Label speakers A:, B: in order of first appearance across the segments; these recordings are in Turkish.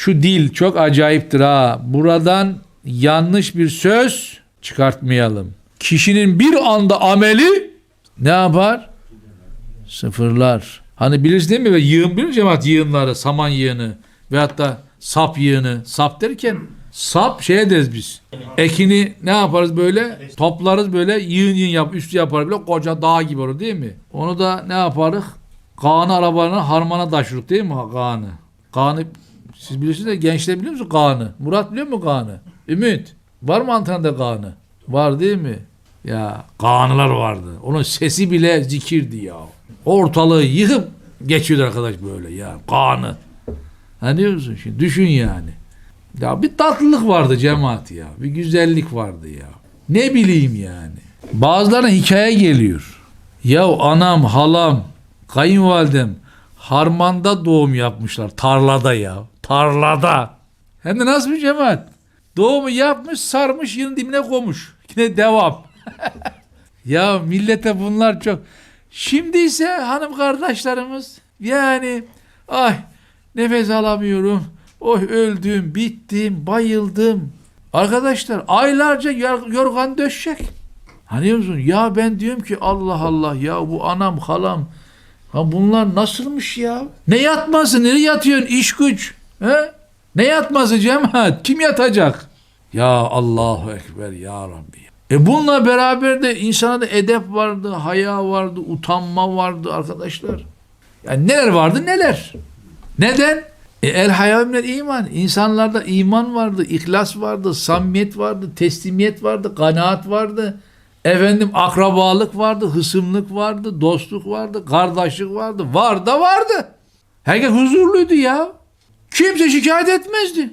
A: Şu dil çok acayiptir ha. Buradan yanlış bir söz çıkartmayalım. Kişinin bir anda ameli ne yapar? Sıfırlar. Hani biliriz değil mi? Ve yığın bilir cemaat yığınları, saman yığını ve hatta sap yığını. Sap derken sap şey deriz biz. Ekini ne yaparız böyle? Toplarız böyle yığın yığın yap, üstü yapar böyle koca dağ gibi olur değil mi? Onu da ne yaparız? Kağan'ı arabalarına harmana taşırık değil mi Kağan'ı? Kağan'ı siz bilirsiniz de gençler biliyor musun Kağan'ı? Murat biliyor mu Kağan'ı? Ümit. Var mı Antalya'da Kağan'ı? Var değil mi? Ya Kağan'lar vardı. Onun sesi bile zikirdi ya. Ortalığı yıkıp geçiyordu arkadaş böyle ya. Kağan'ı. Ha diyorsun şimdi düşün yani. Ya bir tatlılık vardı cemaat ya. Bir güzellik vardı ya. Ne bileyim yani. Bazılarına hikaye geliyor. Ya anam, halam, kayınvalidem harmanda doğum yapmışlar. Tarlada ya. Tarlada. Hem de nasıl bir cemaat? Doğumu yapmış, sarmış, yılın dibine koymuş. Yine devam. ya millete bunlar çok. Şimdi ise hanım kardeşlerimiz yani ay nefes alamıyorum. Oh öldüm, bittim, bayıldım. Arkadaşlar aylarca yor- yorgan döşecek. Hani musun? Ya ben diyorum ki Allah Allah ya bu anam halam ha bunlar nasılmış ya? Ne yatması? Nereye yatıyorsun? İş güç. He? Ne yatması cemaat? Kim yatacak? Ya Allahu Ekber ya Rabbi. E bununla beraber de insana da edep vardı, haya vardı, utanma vardı arkadaşlar. Yani neler vardı neler. Neden? E, el haya minel iman. İnsanlarda iman vardı, ihlas vardı, samimiyet vardı, teslimiyet vardı, kanaat vardı. Efendim akrabalık vardı, hısımlık vardı, dostluk vardı, kardeşlik vardı. Var da vardı. Herkes huzurluydu ya. Kimse şikayet etmezdi.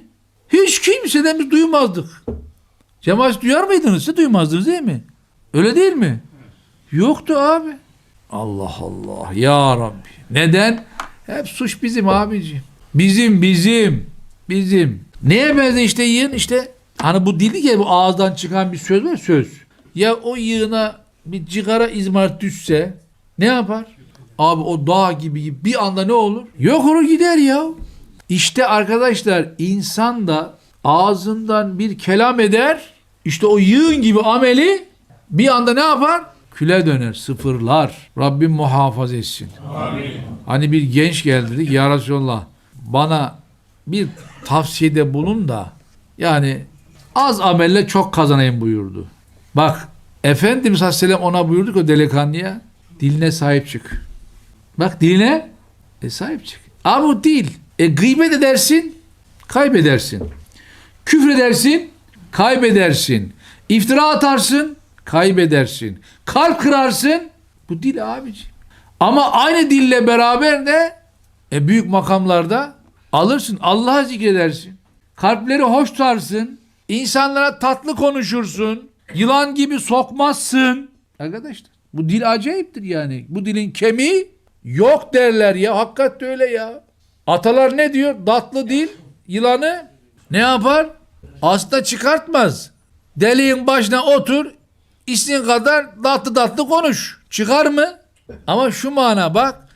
A: Hiç kimseden biz duymazdık. Cemaat duyar mıydınız? Siz duymazdınız değil mi? Öyle değil mi? Yoktu abi. Allah Allah ya Rabbi. Neden? Hep suç bizim abici. Bizim bizim bizim. Neye benzer işte yığın işte hani bu dili ya bu ağızdan çıkan bir söz var söz. Ya o yığına bir cigara izmarit düşse ne yapar? Abi o dağ gibi bir anda ne olur? Yok olur gider ya. İşte arkadaşlar insan da ağzından bir kelam eder. İşte o yığın gibi ameli bir anda ne yapar? Küle döner, sıfırlar. Rabbim muhafaza etsin. Hani bir genç geldi dedi ki, ya Resulallah bana bir tavsiyede bulun da yani az amelle çok kazanayım buyurdu. Bak Efendimiz Aleyhisselam ona buyurdu ki o delikanlıya diline sahip çık. Bak diline e, sahip çık. Ama bu dil. E, gıybet edersin kaybedersin. Küfredersin kaybedersin. İftira atarsın kaybedersin. Kalp kırarsın bu dil abici. Ama aynı dille beraber de e, büyük makamlarda alırsın. Allah'a zikredersin. Kalpleri hoş tutarsın. İnsanlara tatlı konuşursun. Yılan gibi sokmazsın. Arkadaşlar bu dil acayiptir yani. Bu dilin kemiği yok derler ya. Hakikaten öyle ya. Atalar ne diyor? Tatlı dil yılanı ne yapar? Hasta çıkartmaz. Deliğin başına otur. İstediğin kadar tatlı tatlı konuş. Çıkar mı? Ama şu mana bak.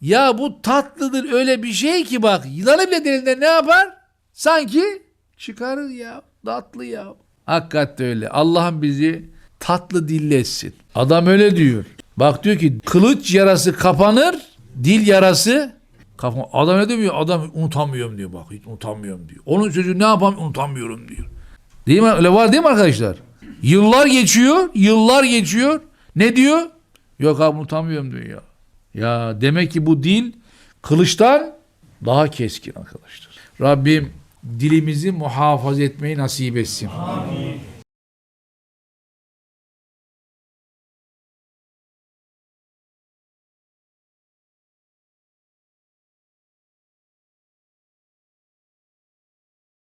A: Ya bu tatlıdır öyle bir şey ki bak. Yılanı bile deliğinde ne yapar? Sanki çıkarır ya. Tatlı ya. Hakikaten öyle. Allah'ım bizi tatlı dille etsin. Adam öyle diyor. Bak diyor ki kılıç yarası kapanır, dil yarası kapan. Adam ne demiyor? Adam unutamıyorum diyor bak. Hiç unutamıyorum diyor. Onun sözü ne yapam unutamıyorum diyor. Değil mi? Öyle var değil mi arkadaşlar? Yıllar geçiyor, yıllar geçiyor. Ne diyor? Yok abi unutamıyorum diyor ya. Ya demek ki bu dil kılıçtan daha keskin arkadaşlar. Rabbim dilimizi muhafaza etmeyi nasip etsin.